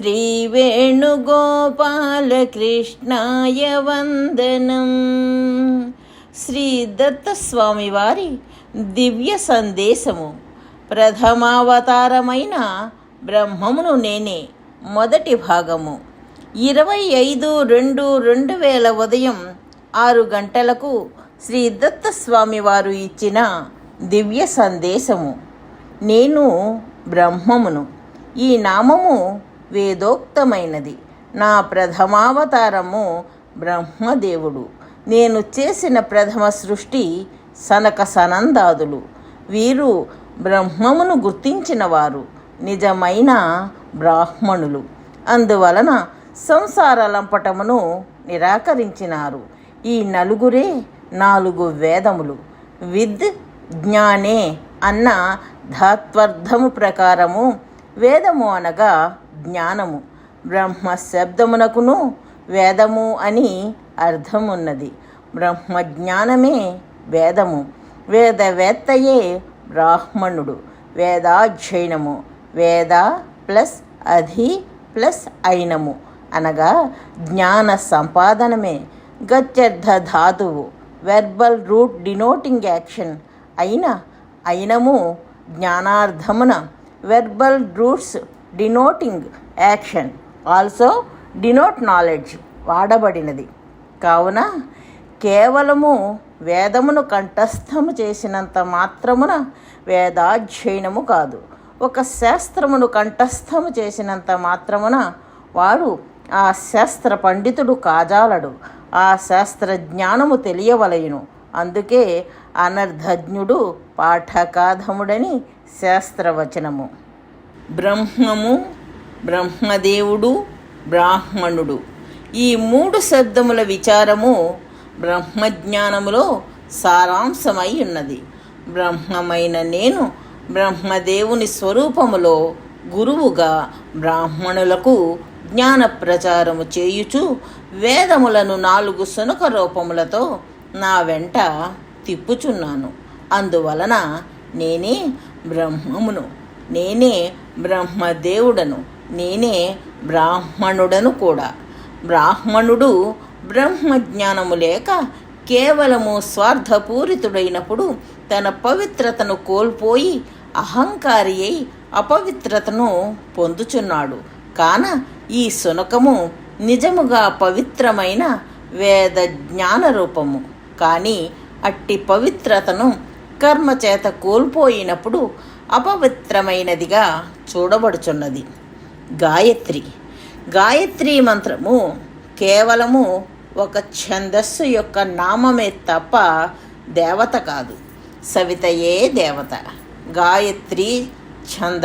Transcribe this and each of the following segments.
శ్రీవేణుగోపాలకృష్ణాయ వందనం. శ్రీ దత్తస్వామి వారి దివ్య సందేశము. ప్రథమావతారమైన బ్రహ్మమును నేనే మొదటి భాగము. ఇరవై ఐదు రెండు రెండు వేల ఉదయం ఆరు గంటలకు శ్రీ దత్తస్వామి వారు ఇచ్చిన దివ్య సందేశము. నేను బ్రహ్మమును. ఈ నామము వేదోక్తమైనది. నా ప్రథమావతారము బ్రహ్మదేవుడు. నేను చేసిన ప్రథమ సృష్టి సనక సనందాదులు. వీరు బ్రహ్మమును గుర్తించిన వారు నిజమైన బ్రాహ్మణులు. అందువలన సంసార లంపటమును నిరాకరించినారు. ఈ నలుగురే నాలుగు వేదములు. విద్ జ్ఞానే అన్న ధాత్వర్థము ప్రకారము వేదము అనగా జ్ఞానము. బ్రహ్మ శబ్దమునకును వేదము అని అర్థమున్నది. బ్రహ్మ జ్ఞానమే వేదము. వేదవేత్తయే బ్రాహ్మణుడు. వేదాధ్యయనము. వేద ప్లస్ అధి ప్లస్ అయినము. అనగా జ్ఞాన సంపాదనమే. గత్యర్థ ధాతువు. వెర్బల్ రూట్ డినోటింగ్ యాక్షన్ అయిన అయినము జ్ఞానార్థమున verbal roots denoting action also denote knowledge వాడబడినది. కావున కేవలము వేదమును కంఠస్థము చేసినంత మాత్రమున వేదాధ్యయనము కాదు. ఒక శాస్త్రమును కంఠస్థము చేసినంత మాత్రమున వాడు ఆ శాస్త్ర పండితుడు కాజాలడు. ఆ శాస్త్ర జ్ఞానము తెలియవలయును. అందుకే అనర్ధజ్ఞుడు పాఠకాధముడని శాస్త్రవచనము. బ్రహ్మము బ్రహ్మదేవుడు బ్రాహ్మణుడు. ఈ మూడు శబ్దముల విచారము బ్రహ్మజ్ఞానములో సారాంశమై ఉన్నది. బ్రహ్మమైన నేను బ్రహ్మదేవుని స్వరూపములో గురువుగా బ్రాహ్మణులకు జ్ఞాన ప్రచారము చేయుచు వేదములను నాలుగు సునక రూపములతో నా వెంట తిప్పుచున్నాను. అందువలన నేనే బ్రహ్మమును. నేనే బ్రహ్మదేవుడను నేనే బ్రాహ్మణుడను కూడా. బ్రాహ్మణుడు బ్రహ్మజ్ఞానము లేక కేవలము స్వార్థపూరితుడైనప్పుడు తన పవిత్రతను కోల్పోయి అహంకారి అయి అపవిత్రతను పొందుచున్నాడు. కాన ఈ శునకము నిజముగా పవిత్రమైన వేద జ్ఞాన రూపము కానీ అట్టి పవిత్రతను కర్మచేత కోల్పోయినప్పుడు అపవిత్రమైనదిగా చూడబడుచున్నది. గాయత్రి. గాయత్రి మంత్రము కేవలము ఒక ఛందస్సు యొక్క నామమే తప్ప దేవత కాదు. సవితయే దేవత. గాయత్రి ఛంద.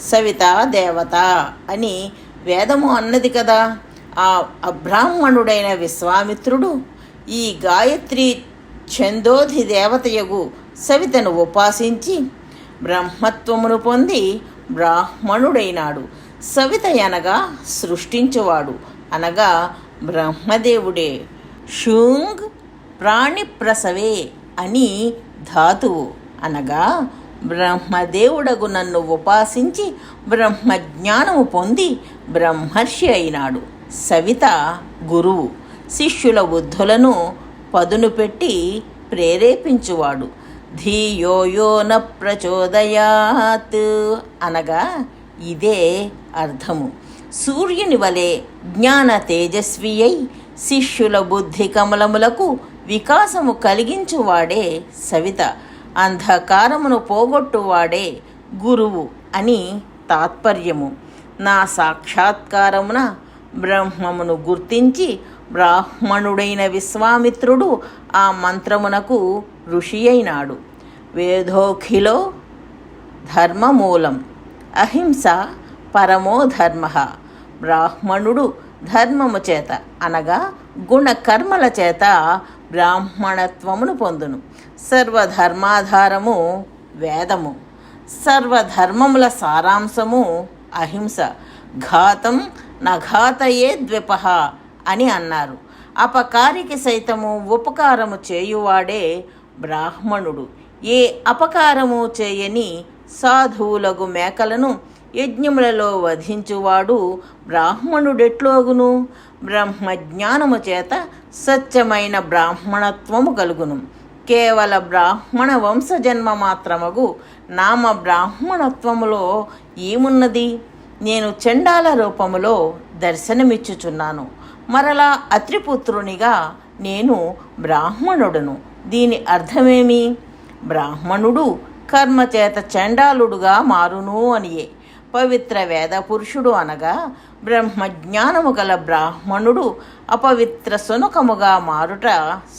సవిత దేవత అని వేదము అన్నది కదా. ఆ అబ్రాహ్మణుడైన విశ్వామిత్రుడు ఈ గాయత్రి ఛందోధి దేవతయగు సవితను ఉపాసించి బ్రహ్మత్వమును పొంది బ్రాహ్మణుడైనాడు. సవిత అనగా సృష్టించువాడు. అనగా బ్రహ్మదేవుడే. షూంగ్ ప్రాణిప్రసవే అని ధాతువు. అనగా బ్రహ్మదేవుడగు నన్ను ఉపాసించి బ్రహ్మజ్ఞానము పొంది బ్రహ్మర్షి అయినాడు. సవిత గురువు. శిష్యుల బుద్ధులను పదును పెట్టి ప్రేరేపించువాడు. ధీయోయో న ప్రచోదయాత్. అనగా ఇదే అర్థము. సూర్యుని వలె జ్ఞాన తేజస్వి అయి శిష్యుల బుద్ధి కమలములకు వికాసము కలిగించువాడే సవిత. అంధకారమును పోగొట్టువాడే గురువు అని తాత్పర్యము. నా సాక్షాత్కారమున బ్రహ్మమును గుర్తించి బ్రాహ్మణుడైన విశ్వామిత్రుడు ఆ మంత్రమునకు ఋషి అయినాడు. వేదోఖిలో ధర్మమూలం. అహింస పరమో ధర్మ. బ్రాహ్మణుడు ధర్మము చేత అనగా గుణకర్మల చేత బ్రాహ్మణత్వమును పొందును. సర్వధర్మాధారము వేదము. సర్వధర్మముల సారాంశము అహింస. ఘాతం నఘాతయే ద్విపహ అని అన్నారు. అపకారికి సైతము ఉపకారము చేయువాడే బ్రాహ్మణుడు. ఏ అపకారము చేయని సాధువులగు మేకలను యజ్ఞములలో వధించువాడు బ్రాహ్మణుడెట్లోగును? బ్రహ్మజ్ఞానము చేత సత్యమైన బ్రాహ్మణత్వము కలుగును. కేవల బ్రాహ్మణ వంశజన్మ మాత్రమగు నామ బ్రాహ్మణత్వములో ఏమున్నది? నేను చండాల రూపములో దర్శనమిచ్చుచున్నాను. మరలా అత్రిపుత్రునిగా నేను బ్రాహ్మణుడును. దీని అర్థమేమి? బ్రాహ్మణుడు కర్మచేత చండాలుడుగా మారును అనియే. పవిత్ర వేద పురుషుడు అనగా బ్రహ్మజ్ఞానము గల బ్రాహ్మణుడు అపవిత్ర సునకముగా మారుట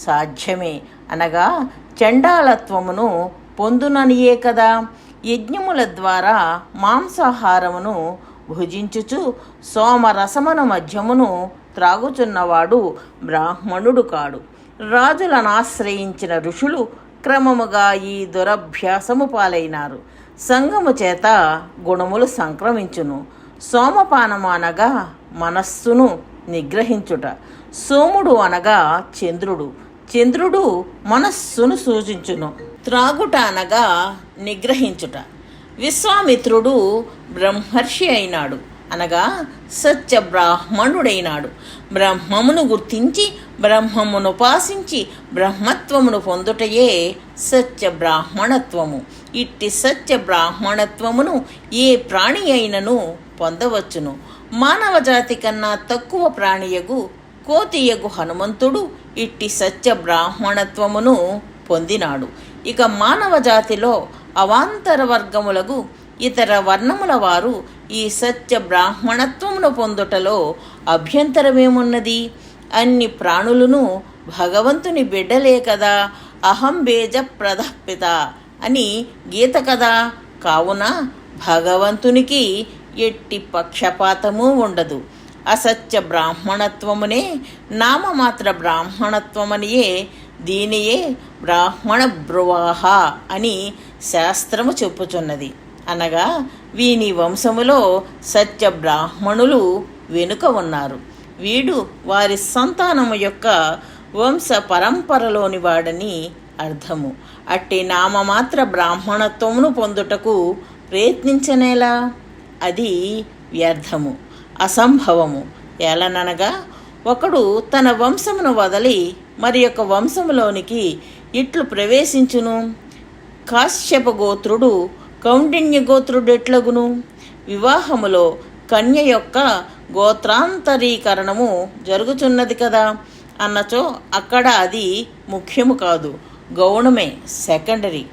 సాధ్యమే అనగా చండాలత్వమును పొందుననియే కదా. యజ్ఞముల ద్వారా మాంసాహారమును భుజించుచు సోమరసమును మధ్యమును త్రాగుచున్నవాడు బ్రాహ్మణుడు కాడు. రాజులను ఆశ్రయించిన ఋషులు క్రమముగా ఈ దురభ్యాసము పాలైనారు. సంగము చేత గుణములు సంక్రమించును. సోమపానము అనగా మనస్సును నిగ్రహించుట. సోముడు అనగా చంద్రుడు. చంద్రుడు మనస్సును సూచించును. త్రాగుట అనగా నిగ్రహించుట. విశ్వామిత్రుడు బ్రహ్మర్షి అయినాడు. అనగా సత్య బ్రాహ్మణుడైనాడు. బ్రహ్మమును గుర్తించి బ్రహ్మమును ఉపాసించి బ్రహ్మత్వమును పొందుటయే సత్య బ్రాహ్మణత్వము. ఇట్టి సత్య బ్రాహ్మణత్వమును ఏ ప్రాణి అయినను పొందవచ్చును. మానవ జాతి కన్నా తక్కువ ప్రాణియగు కోతియగు హనుమంతుడు ఇట్టి సత్య బ్రాహ్మణత్వమును పొందినాడు. ఇక మానవ జాతిలో అవాంతర వర్గములకు ఇతర వర్ణముల వారు ఈ సత్య బ్రాహ్మణత్వమును పొందుటలో అభ్యంతరమేమున్నది? అన్ని ప్రాణులను భగవంతుని బిడ్డలే కదా అహం బేజ ప్రదపిత అని గీత కదా. కావున భగవంతునికి ఎట్టి పక్షపాతము ఉండదు. అసత్య బ్రాహ్మణత్వమునే నామమాత్ర బ్రాహ్మణత్వమనియే దీనియే బ్రాహ్మణ బ్రువాహ అని శాస్త్రము చెప్పుచున్నది. అనగా వీని వంశములో సత్య బ్రాహ్మణులు వెనుక ఉన్నారు. వీడు వారి సంతానము యొక్క వంశ పరంపరలోని వాడని అర్థము. అట్టి నామమాత్ర బ్రాహ్మణత్వమును పొందుటకు ప్రయత్నించనేలా? అది వ్యర్థము అసంభవము. ఎలననగా ఒకడు తన వంశమును వదలి మరి యొక్క వంశములోనికి ఇట్లు ప్రవేశించును. కాశ్యప గోత్రుడు కౌండిన్య గోత్రుడెట్లగును వివాహములో కన్య యొక్క గోత్రాంతరీకరణము జరుగుతున్నది కదా? అన్నచో అక్కడ అది ముఖ్యము కాదు గౌణమే సెకండరీ.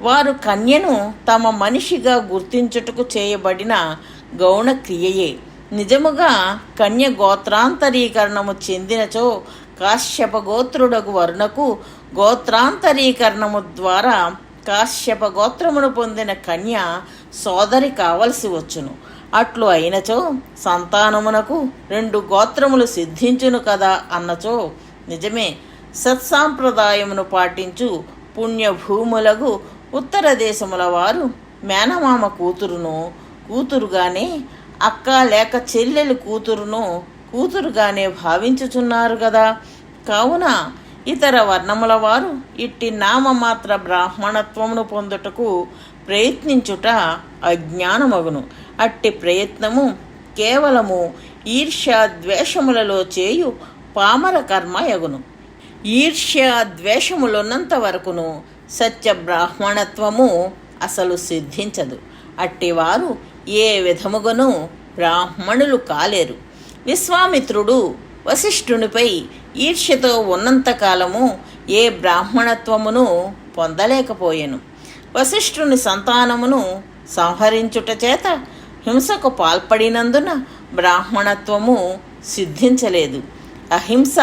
వారు కన్యను తమ మనిషిగా గుర్తించుటకు చేయబడిన గౌణ క్రియయే. నిజముగా కన్య గోత్రాంతరీకరణము చెందినచో కాశ్యప గోత్రుడగు వరుణకు గోత్రాంతరీకరణము ద్వారా కాశ్యప గోత్రమును పొందిన కన్య సోదరి కావలసి వచ్చును. అట్లు అయినచో సంతానమునకు రెండు గోత్రములు సిద్ధించును కదా అన్నచో నిజమే. సత్సాంప్రదాయమును పాటించు పుణ్యభూములకు ఉత్తర దేశముల వారు మేనమామ కూతురును కూతురుగానే అక్క లేక చెల్లెలు కూతురును కూతురుగానే భావించుచున్నారు కదా. కావున ఇతర వర్ణముల వారు ఇట్టి నామమాత్ర బ్రాహ్మణత్వమును పొందుటకు ప్రయత్నించుట అజ్ఞానమగును. అట్టి ప్రయత్నము కేవలము ఈర్ష్య ద్వేషములలో చేయు పామర కర్మ యగును ఈర్ష్య ద్వేషములున్నంత వరకును సత్య బ్రాహ్మణత్వము అసలు సిద్ధించదు. అట్టివారు ఏ విధముగను బ్రాహ్మణులు కాలేరు. విశ్వామిత్రుడు వశిష్ఠునిపై ఈర్ష్యతో ఉన్నంతకాలము ఏ బ్రాహ్మణత్వమును పొందలేకపోయాను. వశిష్ఠుని సంతానమును సంహరించుట చేత హింసకు పాల్పడినందున బ్రాహ్మణత్వము సిద్ధించలేదు. అహింస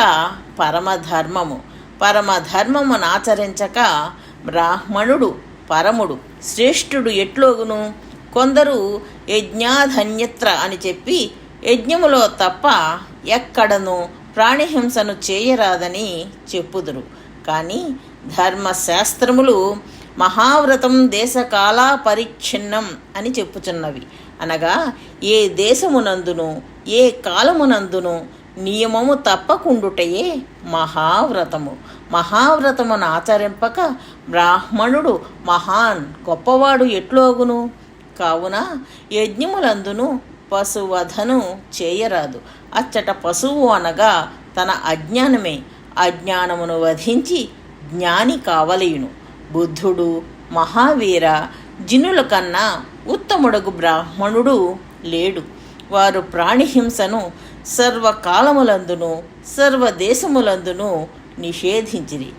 పరమధర్మము. పరమధర్మమును ఆచరించక బ్రాహ్మణుడు పరముడు శ్రేష్ఠుడు ఎట్లోగును? కొందరు యజ్ఞాధన్యత్ర అని చెప్పి యజ్ఞములో తప్ప ఎక్కడను ప్రాణిహింసను చేయరాదని చెప్పుదురు. కానీ ధర్మశాస్త్రములు మహావ్రతం దేశకాల పరిచ్ఛిన్నం అని చెప్పుచున్నవి. అనగా ఏ దేశమునందును ఏ కాలమునందును నియమము తప్పకుండుటయే మహావ్రతము. మహావ్రతమును ఆచరింపక బ్రాహ్మణుడు మహాన్ గొప్పవాడు ఎట్లోగును? కావున యజ్ఞములందును పశువధను చేయరాదు. అచ్చట పశువు అనగా తన అజ్ఞానమే. అజ్ఞానమును వధించి జ్ఞాని కావలయును. బుద్ధుడు మహావీర జినుల కన్నా ఉత్తముడగు బ్రాహ్మణుడు లేడు. వారు ప్రాణిహింసను సర్వకాలములందును సర్వదేశములందును నిషేధించిరి.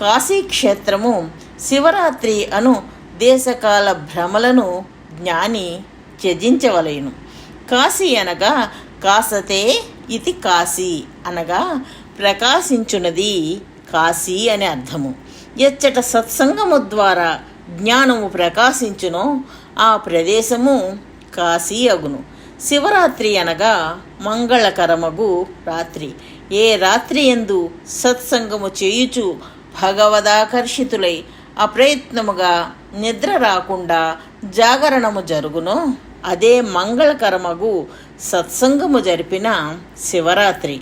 కాశీక్షేత్రము శివరాత్రి అను దేశకాల భ్రమలను జ్ఞాని త్యజించవలయను. కాశీ అనగా కాసతే ఇది కాశీ అనగా ప్రకాశించున్నది కాశీ అని అర్థము. ఎచ్చట సత్సంగము ద్వారా జ్ఞానము ప్రకాశించునో ఆ ప్రదేశము కాశీ అగును. శివరాత్రి అనగా మంగళకరమగు రాత్రి. ఏ రాత్రి ఎందు సత్సంగము చేయుచు భగవదాకర్షితులై అప్రయత్నముగా నిద్ర రాకుండా జాగరణము జరుగునో? అదే మంగళకరమగు సత్సంగము జరిపిన శివరాత్రి.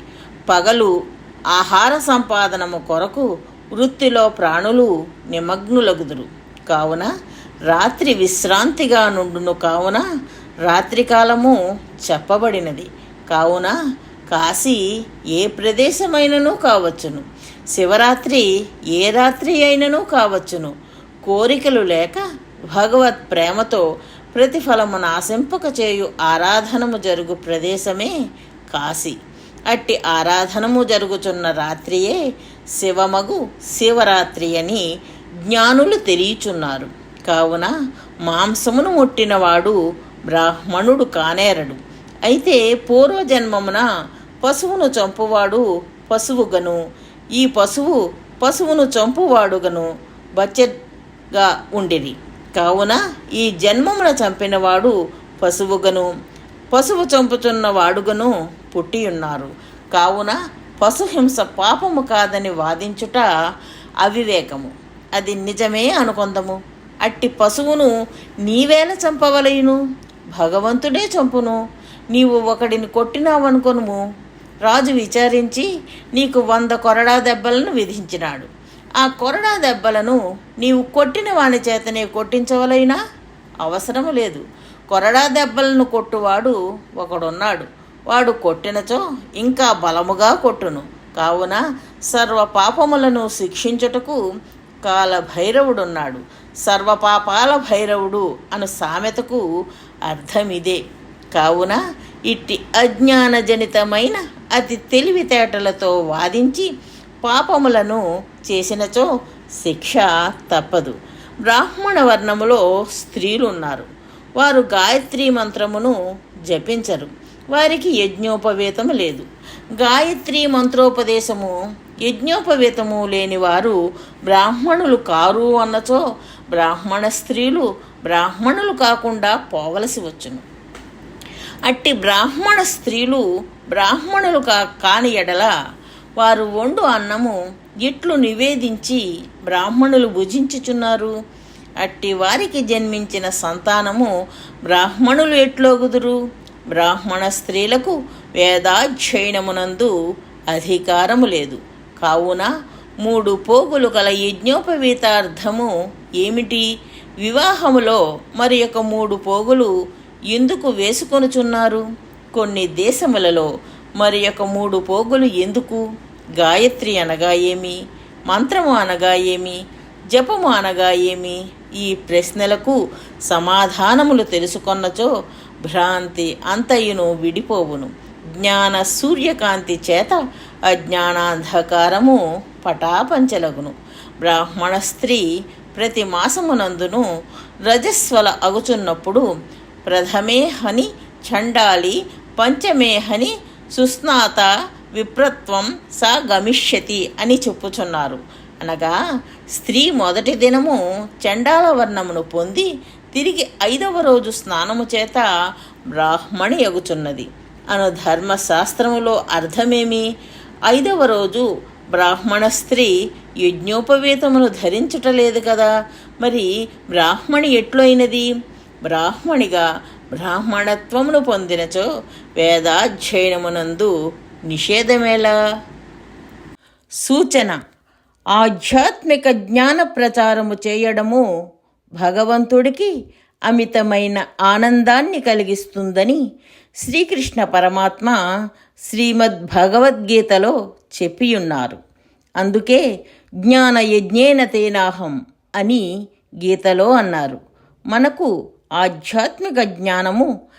పగలు ఆహార సంపాదనము కొరకు వృత్తిలో ప్రాణులు నిమగ్నులగుదురు. కావున రాత్రి విశ్రాంతిగా నుండును కావున రాత్రికాలము చెప్పబడినది. కావున కాశీ ఏ ప్రదేశమైనను కావచ్చును. శివరాత్రి ఏ రాత్రి అయినను కావచ్చును. కోరికలు లేక భగవత్ ప్రేమతో ప్రతిఫలమున ఆశింపక చేయు ఆరాధనము జరుగు ప్రదేశమే కాశీ. అట్టి ఆరాధనము జరుగుచున్న రాత్రియే శివమగు శివరాత్రి అని జ్ఞానులు తెలియచున్నారు. కావున మాంసమును ముట్టినవాడు బ్రాహ్మణుడు కానేరడు. అయితే పూర్వజన్మమున పశువును చంపువాడు పశువుగను. ఈ పశువు పశువును చంపువాడుగను బచ్చగా ఉండిరి. కావున ఈ జన్మమున చంపినవాడు పశువుగను పశువు చంపుతున్న వాడుగను పుట్టియున్నారు. కావున పశుహింస పాపము కాదని వాదించుట అవివేకము. అది నిజమే అనుకొందము. అట్టి పశువును నీవేల చంపవలయును? భగవంతుడే చంపును. నీవు ఒకడిని కొట్టినావనుకొనుము. రాజు విచారించి నీకు వంద కొరడా దెబ్బలను విధించినాడు. ఆ కొరడా దెబ్బలను నీవు కొట్టిన వాని చేతనే కొట్టించవలైనా అవసరము లేదు. కొరడా దెబ్బలను కొట్టువాడు ఒకడున్నాడు. వాడు కొట్టినచో ఇంకా బలముగా కొట్టును. కావున సర్వ పాపములను శిక్షించుటకు కాల భైరవుడున్నాడు సర్వపాపాల భైరవుడు అను సామెతకు అర్థమిదే. కావున ఇట్టి అజ్ఞానజనితమైన అతి తెలివితేటలతో వాదించి పాపములను చేసినచో శిక్ష తప్పదు. బ్రాహ్మణ వర్ణములో స్త్రీలు ఉన్నారు వారు గాయత్రి మంత్రమును జపించరు. వారికి యజ్ఞోపవేతము లేదు. గాయత్రి మంత్రోపదేశము యజ్ఞోపవేతము లేని వారు బ్రాహ్మణులు కారు అన్నచో బ్రాహ్మణ స్త్రీలు బ్రాహ్మణులు కాకుండా పోవలసి వచ్చును. అట్టి బ్రాహ్మణ స్త్రీలు బ్రాహ్మణులు కా కాని ఎడల వారు వండు అన్నము ఎట్లు నివేదించి బ్రాహ్మణులు భుజించుచున్నారు. అట్టి వారికి జన్మించిన సంతానము బ్రాహ్మణులు ఎట్లోగుదురు? బ్రాహ్మణ స్త్రీలకు వేదాధ్యయనమునందు అధికారము లేదు. కావున మూడు పోగులు గల యజ్ఞోపవీతార్థము ఏమిటి? వివాహములో మరి యొక్క మూడు పోగులు ఎందుకు వేసుకొనుచున్నారు? కొన్ని దేశములలో మరి యొక్క మూడు పోగులు ఎందుకు? గాయత్రి అనగా ఏమి? మంత్రము అనగా ఏమి? జపము అనగా ఏమి? ఈ ప్రశ్నలకు సమాధానములు తెలుసుకొన్నచో భ్రాంతి అంతయును విడిపోవును. జ్ఞాన సూర్యకాంతి చేత అజ్ఞానాంధకారము పటాపంచలగును. బ్రాహ్మణ స్త్రీ ప్రతి మాసమునందును రజస్వల అగుచున్నప్పుడు ప్రథమే హని చండాలి పంచమే హని సుస్నాత విప్రత్వం సా గమిష్యతి అని చెప్పుచున్నారు. అనగా స్త్రీ మొదటి దినము చండాల వర్ణమును పొంది తిరిగి ఐదవ రోజు స్నానము చేత బ్రాహ్మణి ఎగుచున్నది. అను ధర్మశాస్త్రములో అర్థమేమి? ఐదవ రోజు బ్రాహ్మణ స్త్రీ యజ్ఞోపవేతమును ధరించుటలేదు కదా? మరి బ్రాహ్మణి ఎట్లయినది? బ్రాహ్మణిగా బ్రాహ్మణత్వమును పొందినచో వేదాధ్యయనమునందు నిషేధమేలా సూచన. ఆధ్యాత్మిక జ్ఞాన ప్రచారము చేయడము భగవంతుడికి అమితమైన ఆనందాన్ని కలిగిస్తుందని శ్రీకృష్ణ పరమాత్మ శ్రీమద్ భగవద్గీతలో చెప్పియున్నారు. అందుకే జ్ఞాన యజ్ఞేన తేనాహం అని గీతలో అన్నారు. మనకు ఆధ్యాత్మిక జ్ఞానము